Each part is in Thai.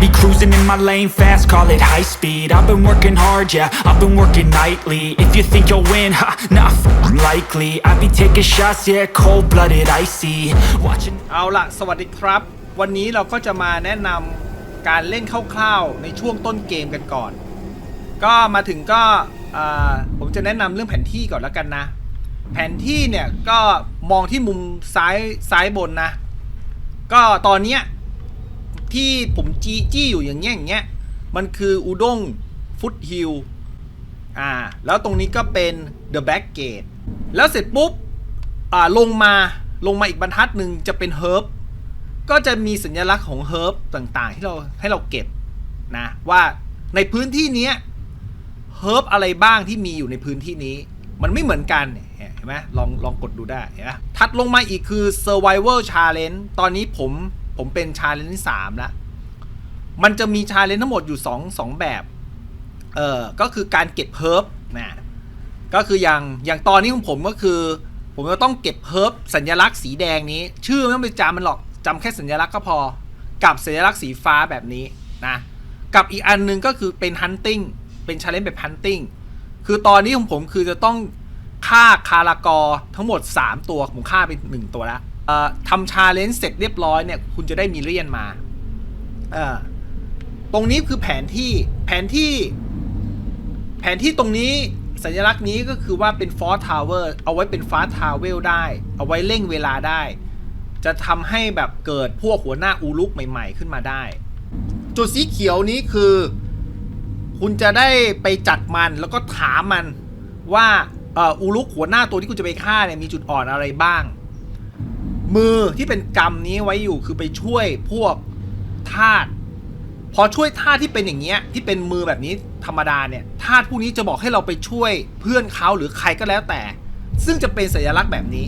be cruising in my lane fast, call it high speed I've been working hard, yeah, I've been working nightly If you think you'll win, ha, not f***ing likely I be taking shots, yeah, cold-blooded, icy Watching เอาล่ะสวัสดีครับ วันนี้เราก็จะมาแนะนำการเล่นคร่าวๆ ในช่วงต้นเกมกันก่อน ก็มาถึงก็อ่าผมจะแนะนำเรื่องแผนที่ก่อนแล้วกันนะ แผนที่เนี่ยก็มองที่มุมซ้ายซ้ายบนนะ ก็ตอนเนี้ย ที่ผมจี้จี้อยู่อย่างเงี้ยอย่างเงี้ยมันคืออุด้งฟุตฮิลอ่าแล้วตรงนี้ก็เป็น The Back Gate แล้วเสร็จปุ๊บอ่าลงมาลงมาอีกบรรทัดหนึ่งจะเป็นเฮิร์บก็จะมีสัญลักษณ์ของเฮิร์บต่างๆ ที่เราให้เราเก็บนะว่าในพื้นที่นี้เฮิร์บอะไรบ้างที่มีอยู่ในพื้นที่นี้ มันไม่เหมือนกันเห็นไหมลองลองกดดูได้เห็นไหมถัดลงมาอีกคือ Survival Challenge ตอนนี้ผม ผมเป็น Challenge ที่3แล้วมันจะมี Challenge ทั้งหมดอยู่2 2แบบ เออก็คือการเก็บเฮิร์บนะ ก็คืออย่างอย่างตอนนี้ของผมก็คือ ผมจะต้องเก็บเฮิร์บสัญลักษณ์สีแดงนี้ ชื่อไม่ต้องไปจำมันหรอกจำแค่สัญลักษณ์ก็พอ กับสัญลักษณ์สีฟ้าแบบนี้นะ กับอีกอันหนึงก็คือเป็น hunting เป็นชาเลนจ์แบบ hunting คือตอนนี้ของผมคือจะต้องฆ่าคารากอทั้งหมด 3 ตัวผมฆ่าไป 1 ตัวแล้ว ทำชาเลนจ์เสร็จเรียบร้อยเนี่ยคุณจะได้มีเลียนมาตรงนี้คือแผนที่แผนที่ แผนที่ตรงนี้สัญลักษณ์นี้ก็คือว่าเป็นฟอร์ทาวเวอร์เอาไว้เป็นฟาสทาวเวลได้ เอาไว้เร่งเวลาได้ จะทำให้แบบเกิดพวกหัวหน้าอูลุกใหม่ ๆ ขึ้นมาได้ จุดสีเขียวนี้คือ คุณจะได้ไปจัดมันแล้วก็ถามมันว่าอูลุกหัวหน้าตัวที่คุณจะไปฆ่าเนี่ยมีจุดอ่อนอะไรบ้าง มือที่เป็นกรรมนี้ไว้อยู่คือไปช่วยพวกธาตุพอช่วยธาตุที่เป็นอย่างเงี้ย ที่เป็นมือแบบนี้ธรรมดาเนี่ยธาตุผู้นี้จะบอกให้เราไปช่วยเพื่อนเขาหรือใครก็แล้วแต่ ซึ่งจะเป็นสัญลักษณ์แบบนี้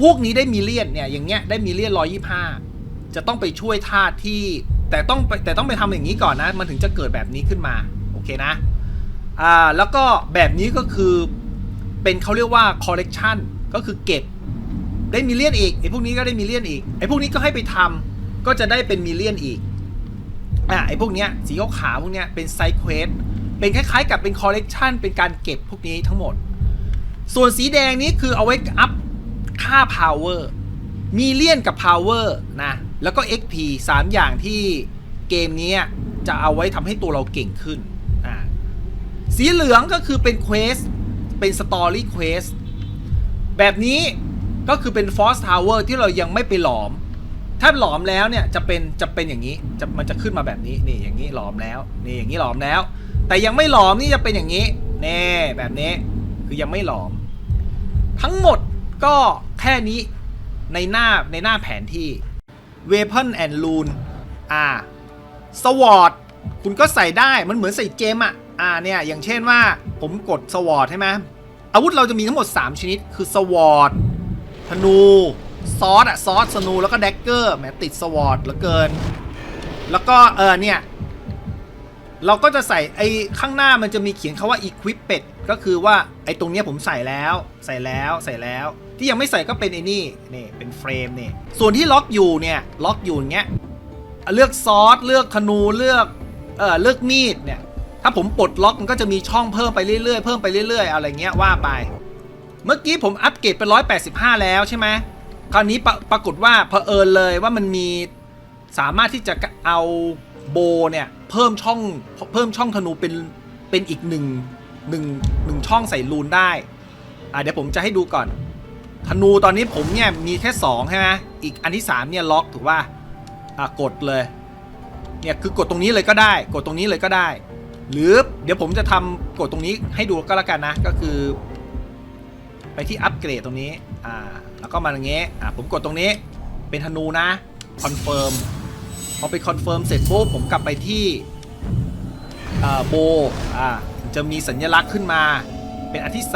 พวกนี้ได้มีเลียนเนี่ยอย่างเงี้ยได้มีเลียนร้อยี่ห้าจะต้องไปช่วยธาตุที่ แต่ต้องไปแต่ต้องไปทำอย่างนี้ก่อนนะ มันถึงจะเกิดแบบนี้ขึ้นมาโอเคนะอ่าแล้วก็แบบนี้ก็คือเป็นเขาเรียกว่า collection ก็คือเก็บ ได้มิเลียนอีกไอ้พวกนี้ก็ได้มิเลียนอีกไอ้พวกนี้ก็ให้ไปทำก็จะได้เป็นมิเลียนอีกอะไอ้พวกเนี้ยสีขาวพวกเนี้ยเป็นไซเควสเป็นคล้ายๆ กับเป็นคอลเลกชันเป็นการเก็บพวกนี้ทั้งหมด ส่วนสีแดงนี้คือเอาไว้อัพค่า power มีเลียนกับ power นะ แล้วก็ XP 3 อย่างที่เกมนี้จะเอาไว้ทำให้ตัวเราเก่งขึ้น สีเหลืองก็คือเป็นเควส เป็นสตอรี่เควส แบบนี้ ก็คือเป็น Force Tower ที่เรายังไม่ไปหลอม ถ้าหลอมแล้วเนี่ยจะเป็นจะเป็นอย่างนี้จะมันจะขึ้นมาแบบนี้นี่อย่างนี้หลอมแล้วนี่อย่างนี้หลอมแล้ว แต่ยังไม่หลอมนี่จะเป็นอย่างนี้แน่แบบนี้คือยังไม่หลอม ทั้งหมดก็แค่นี้ในหน้าในหน้าแผนที่ Weapon and Rune อ่าสวอตคุณก็ใส่ได้มันเหมือนใส่เจมอะอ่าเนี่ยอย่างเช่นว่าผมกดสวอตใช่ไหมอาวุธเราจะมีทั้งหมด 3 ชนิดคือสวอต ธนูซอสอะซอสสนูแล้วก็แดกเกอร์แหมติดสวอตเหลือเกิน แล้วก็เออเนี่ยเราก็จะใส่ไอ้ข้างหน้ามันจะมีเขียนคาว่า equipped ก็คือว่าไอ้ตรงเนี้ยผมใส่แล้วใส่แล้วใส่แล้ว ที่ยังไม่ใส่ก็เป็นไอ้นี่นี่เป็นเฟรมนี่ส่วนที่ล็อกอยู่เนี่ยล็อกอยู่อย่างเงี้ยเลือกซอสเลือกธนูเลือกเออเลือกมีดเนี่ยถ้าผมปลดล็อกมันก็จะมีช่องเพิ่มไปเรื่อยๆเพิ่มไปเรื่อยๆอะไรเงี้ยว่าไป เมื่อกี้ผมอัปเกรดเป็น 185 แล้วใช่ไหมคราวนี้ปรปรากฏว่าเผอิญเลยว่ามันมีสามารถที่จะเอาโบเนี่ยเพิ่มช่องเพิ่มช่องธนูเป็นเป็นอีกหนึ่งหนึ่งหนึ่งช่องใส่รูนได้ อ่าเดี๋ยวผมจะให้ดูก่อน ธนูตอนนี้ผมเนี่ยมีแค่2ใช่ไหมอีกอันที่3เนี่ยล็อกถูกป่ะอ่ากดเลย เนี่ยคือกดตรงนี้เลยก็ได้ กดตรงนี้เลยก็ได้ หรือเดี๋ยวผมจะทำกดตรงนี้ให้ดูก็แล้วกันนะก็คือ ไปที่อัปเกรดตรงนี้ อ่า แล้วก็มาอย่างเงี้ยอ่า ผมกดตรงนี้ เป็นธนูนะ คอนเฟิร์ม พอไปคอนเฟิร์มเสร็จปุ๊บ ผมกลับไปที่โบ อ่า จะมีสัญลักษณ์ขึ้นมา เป็นอันที่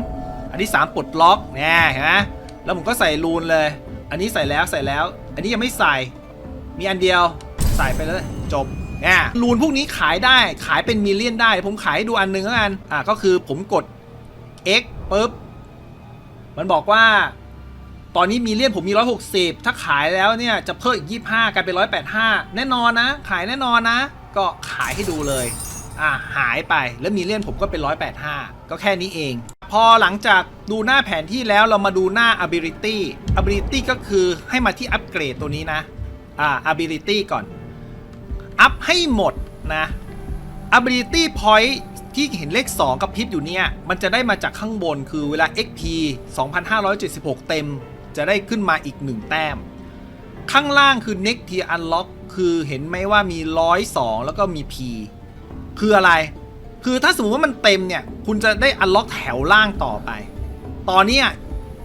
3 อันที่ 3ปลดล็อกเนี่ยเห็นไหมแล้วผมก็ใส่รูนเลย อันนี้ใส่แล้วใส่แล้ว อันนี้ยังไม่ใส่ มีอันเดียว ใส่ไปเลยจบเนี่ยรูนพวกนี้ขายได้ ขายเป็นมิลเลียนได้ ผมขายดูอันหนึงแล้วกัน อ่า ก็คือผมกด X ปุ๊บ มันบอกว่า ตอนนี้มีเลียนผมมี 160 ถ้าขายแล้วเนี่ย จะเพิ่มอีก 25กลายเป็น 185 แน่นอนนะ ขายแน่นอนนะ ก็ขายให้ดูเลย อะหายไปแล้วมีเลียนผมก็เป็น 185 ก็แค่นี้เอง พอหลังจากดูหน้าแผนที่แล้วเรามาดูหน้า ability ability ก็คือให้มาที่อัปเกรดตัวนี้นะ อ่า ability ก่อน อัพให้หมดนะ ability point ที่เห็นเลข 2 กับพิบอยู่เนี่ย มันจะได้มาจากข้างบนคือเวลา XP 2576 เต็ม จะได้ขึ้นมาอีก 1 แต้ม ข้างล่างคือ next tier unlock คือเห็นไหมว่ามี 102 แล้วก็มี P คืออะไร คือถ้าสมมติว่ามันเต็มเนี่ย คุณจะได้ unlock แถวล่างต่อไป ตอนนี้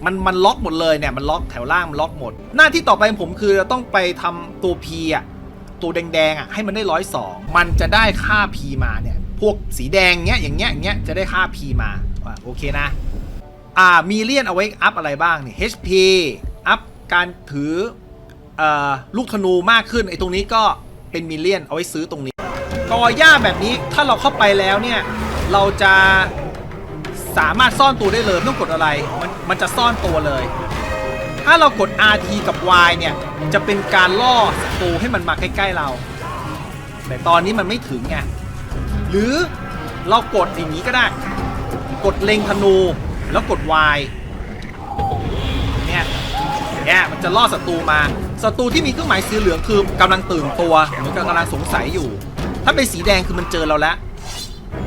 มันมันล็อกหมดเลยเนี่ย มันล็อกแถวล่างมันล็อกหมด หน้าที่ต่อไปผมคือจะต้องไปทำตัว P อะตัวแดงๆอะให้มันได้ร้อยสองมันจะได้ค่า P มาเนี่ย พวกสีแดงเงี้ยอย่างเงี้ยอย่างเงี้ยจะได้ค่า P มาว่าโอเคนะอ่ามีเลียนเอาไว้อัพอะไรบ้างเนี่ย HP อัพการถืออลูกธนูมากขึ้นไอ้ตรงนี้ก็เป็นมิเลียนเอาไว้ซื้อตรงนี้กอหญ้าแบบนี้ถ้าเราเข้าไปแล้วเนี่ย เราจะสามารถซ่อนตัวได้เลยไม่ต้องกดอะไรมันมันจะซ่อนตัวเลย ถ้าเรากด RT กับ Y เนี่ย จะเป็นการล่อศัตรูให้มันมาใกล้ ๆเรา แต่ตอนนี้มันไม่ถึงไง หรือเรากดอย่างนี้ก็ได้ กดเล็งธนูแล้วกด Y เนี่ยเนี่ยมันจะล่อศัตรูมาศัตรูที่มีเครื่องหมายสีเหลืองคือกำลังตื่นตัวเหมือนกับกำลังสงสัยอยู่ ถ้าเป็นสีแดงคือมันเจอเราแล้ว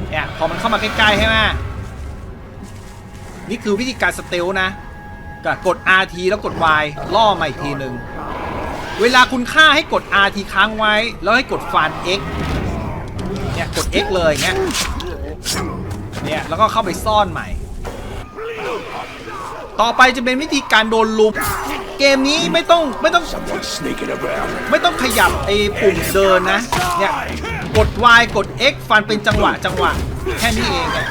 เนี่ยพอมันเข้ามาใกล้ๆใช่ไหมนี่คือวิธีการสเตลนะก็กด RT แล้วกด Y ล่อมาอีกทีหนึ่งเวลาคุณฆ่าให้กด RT ค้างไว้ แล้วให้กดฟัน X เนี่ยกด X เลยเงี้ยเนี่ยแล้วก็เข้าไปซ่อนใหม่ ต่อไปจะเป็นวิธีการโดนลุมเกมนี้ไม่ต้องไม่ต้องไม่ต้องขยับไอ้ปุ่มเดินนะเนี่ยกด Y กด X ฟันเป็นจังหวะจังหวะแค่นี้เองเนี่ย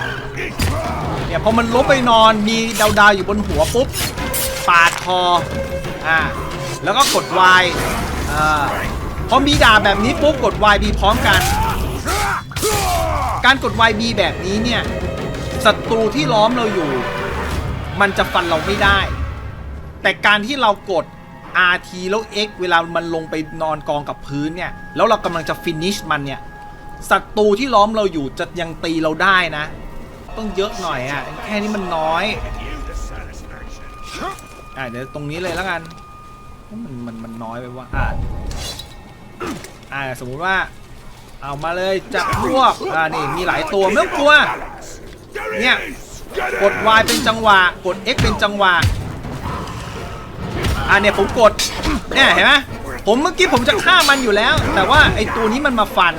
เนี่ยพอมันล้มไปนอนมีดาวดาวอยู่บนหัวปุ๊บปาดคออ่าแล้วก็กด Y อ่าพอมีดาบแบบนี้ปุ๊บกด YB พร้อมกัน การกด YB แบบนี้เนี่ยศัตรูที่ล้อมเราอยู่ มันจะฟันเราไม่ได้ แต่การที่เรากด RT แล้ว X เวลามันลงไปนอนกองกับพื้นเนี่ย แล้วเรากำลังจะ finish มันเนี่ยศัตรูที่ล้อมเราอยู่จะยังตีเราได้นะ ต้องเยอะหน่อยอะ แค่นี้มันน้อยอะเดี๋ยวตรงนี้เลยแล้วกัน มันมันมันน้อยไปว่าอะอ่าสมมุติว่า เอามาเลยจับพวกอ่านี่มีหลายตัวไม่ต้องกลัวเนี่ยกด Y เป็นจังหวะกด X เป็นจังหวะอ่าเนี่ยผมกดเนี่ยเห็นไหมผมเมื่อกี้ผมจะฆ่ามันอยู่แล้ว แต่ว่าไอตัวนี้มันมาฟัน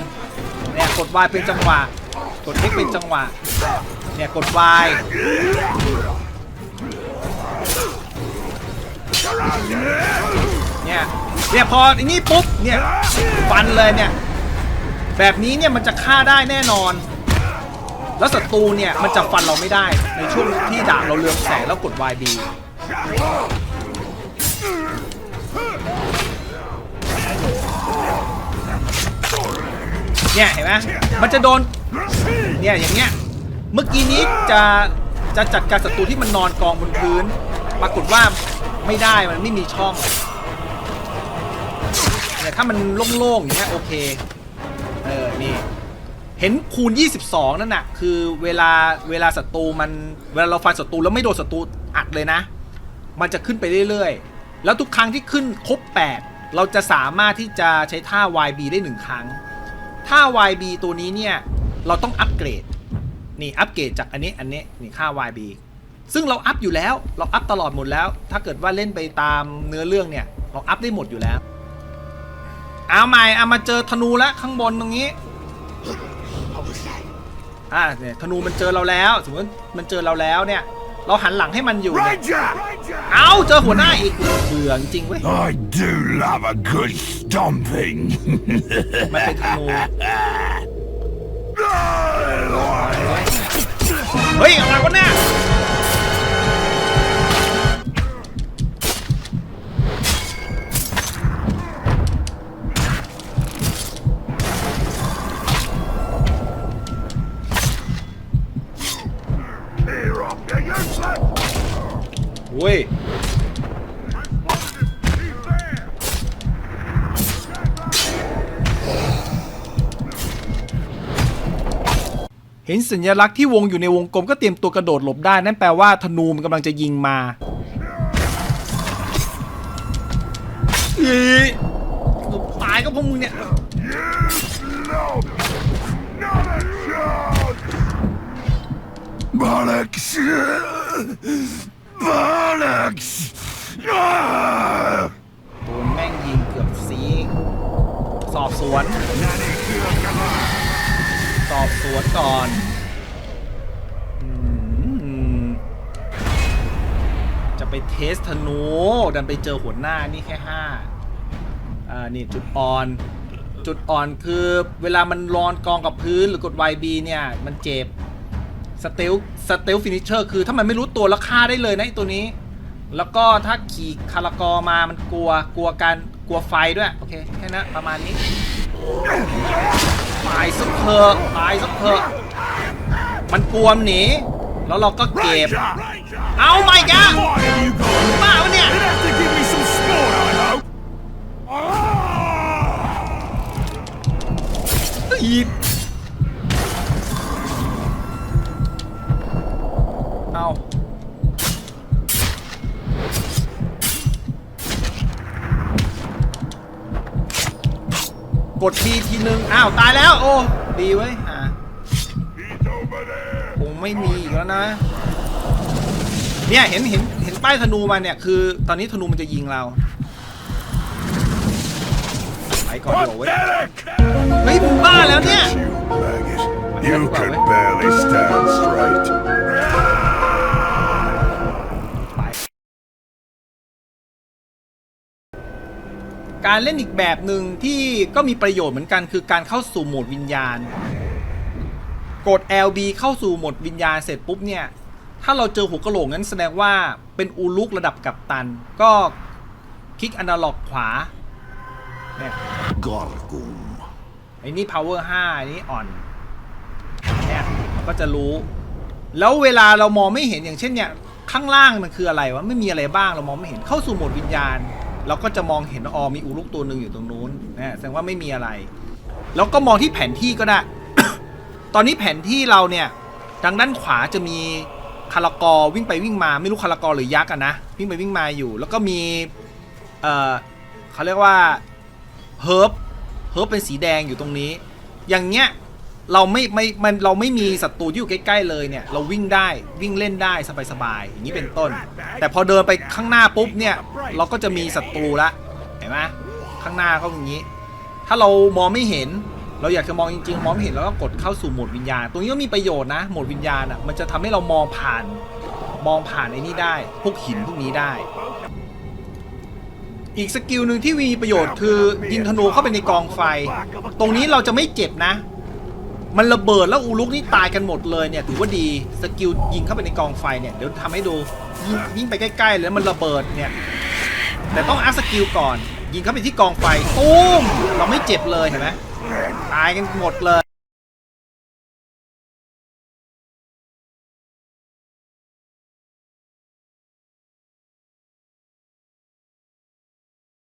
เนี่ยกด Y เป็นจังหวะ กด X เป็นจังหวะเนี่ยกด Y เนี่ยเนี่ยพออันนี้ปุ๊บเนี่ยฟันเลยเนี่ย แบบนี้เนี่ยมันจะฆ่าได้แน่นอน แล้วศัตรูเนี่ยมันจะฟันเราไม่ได้ในช่วงที่ดาบเราเลืองแสงแล้วกด YB เนี่ยเห็นไหมมันจะโดน เนี่ยอย่างเงี้ย เมื่อกี้นี้จะจะจัดการศัตรูที่มันนอนกองบนพื้น ปรากฏว่าไม่ได้มันไม่มีช่องเนี่ยถ้ามันโล่งๆอย่างเงี้ยโอเค เออ นี่ เห็นคูณ 22 นั่นน่ะ คือเวลาเวลาศัตรูมัน เวลาเราฟันศัตรูแล้วไม่โดนศัตรูอัดเลยนะ มันจะขึ้นไปเรื่อยๆ แล้วทุกครั้งที่ขึ้นครบ 8 เราจะสามารถที่จะใช้ท่า YB ได้ 1 ครั้ง ท่า YB ตัวนี้เนี่ย เราต้องอัปเกรด นี่อัปเกรดจากอันนี้อันนี้นี่ค่า YB ซึ่งเราอัพอยู่แล้ว เราอัพตลอดหมดแล้ว ถ้าเกิดว่าเล่นไปตามเนื้อเรื่องเนี่ย เราอัพได้หมดอยู่แล้ว เอาใหม่เอามาเจอธนูแล้วข้างบนตรงนี้อ่าเนี่ยธนูมันเจอเราแล้ว สมมติมันเจอเราแล้วเนี่ย เราหันหลังให้มันอยู่เนี่ย Ranger! เอาเจอหัวหน้าอีกเบื่อจริงๆเว้ย I do love a good stomping. มันเป็นธนูเฮ้ยอะไรวะเนี่ย้ยเห็นสัญลักษณ์ที่วงอยู่ในวงกลมก็เตรียมตัวกระโดดหลบได้ นั่นแปลว่าธนูมันกำลังจะยิงมาอีตายก็พวกมึงเนี่ยบาลัก โดนแม่งยิงเกือบสีสอบสวน สอบสวนก่อนอืมจะไปเทสธนูดันไปเจอหัวหน้านี่แค่ห้าอ่า นี่จุดอ่อน จุดอ่อนคือเวลามันรอนกองกับพื้นหรือกด YB เนี่ย มันเจ็บ สเตลสเตลฟินิชเชอร์คือถ้ามันไม่รู้ตัวแล้วฆ่าได้เลยนะไอตัวนี้ แล้วก็ถ้าขี่คารากอมามันกลัวกลัวการกลัวไฟด้วย โอเค แค่นั้นประมาณนี้ตายสักเถอะตายสักเถอะมันกลัวหนีแล้วเราก็เก็บ เอาไม่กะบ้าวะเนี่ย You'd กดทีทีนึง อ้าว ตายแล้ว โอ้ ดีเว้ยอ่าคงไม่มีอีกแล้วนะ เนี่ย เห็นเห็นเห็นป้ายธนูมาเนี่ย คือตอนนี้ธนูมันจะยิงเรา ไปก่อนเดีกว่าเว้ย เฮ้ยมึงบ้าแล้วเนี่ย You maggot. You can barely stand straight. การเล่นอีกแบบหนึ่งที่ก็มีประโยชน์เหมือนกันคือการเข้าสู่โหมดวิญญาณ กด LB เข้าสู่โหมดวิญญาณเสร็จปุ๊บเนี่ย ถ้าเราเจอหัวกะโหลกนั้นแสดงว่าเป็นอูลุกระดับกัปตัน ก็คลิกอนาล็อกขวาเนี่ย Gorgum. ไอ้นี่ power 5อันนี้อ่อนเนี่ยมันก็จะรู้ แล้วเวลาเรามองไม่เห็นอย่างเช่นเนี่ย ข้างล่างมันคืออะไรวะไม่มีอะไรบ้างเรามองไม่เห็นเข้าสู่โหมดวิญญาณ เราก็จะมองเห็นออมีอูลูกตัวหนึ่งอยู่ตรงนู้นนะแสดงว่าไม่มีอะไร แล้วก็มองที่แผนที่ก็ได้ ตอนนี้แผนที่เราเนี่ยทางด้านขวาจะมีคารากอวิ่งไปวิ่งมาไม่รู้คารากอหรือยักษ์อะนะวิ่งไปวิ่งมาอยู่ แล้วก็มีเออเขาเรียกว่าเฮิร์บเฮิร์บเป็นสีแดงอยู่ตรงนี้ อย่างเงี้ย เราไม่ไม่มันเราไม่มีศัตรูที่อยู่ใกล้ๆเลยเนี่ย เราวิ่งได้วิ่งเล่นได้สบายๆอย่างนี้เป็นต้น แต่พอเดินไปข้างหน้าปุ๊บเนี่ย เราก็จะมีศัตรูละเห็นไหมข้างหน้าก็อย่างนี้ ถ้าเรามองไม่เห็น เราอยากจะมองจริงๆ มองไม่เห็นเราก็กดเข้าสู่โหมดวิญญาณ ตรงนี้ก็มีประโยชน์นะโหมดวิญญาณอะมันจะทำให้เรามองผ่าน มองผ่านไอ้นี่ได้ พวกหินพวกนี้ได้ อีกสกิลหนึ่งที่มีประโยชน์คือยิงธนูเข้าไปในกองไฟ ตรงนี้เราจะไม่เจ็บนะ มันระเบิดแล้วอูลุกนี่ตายกันหมดเลยเนี่ยถือว่าดีสกิลยิงเข้าไปในกองไฟเนี่ยเดี๋ยวทำให้ดูยิงยิงไปใกล้ๆเลยแล้วมันระเบิดเนี่ยแต่ต้องอัพสกิลก่อน ยิงเข้าไปที่กองไฟตูมเราไม่เจ็บเลยเห็นไหมตายกันหมดเลย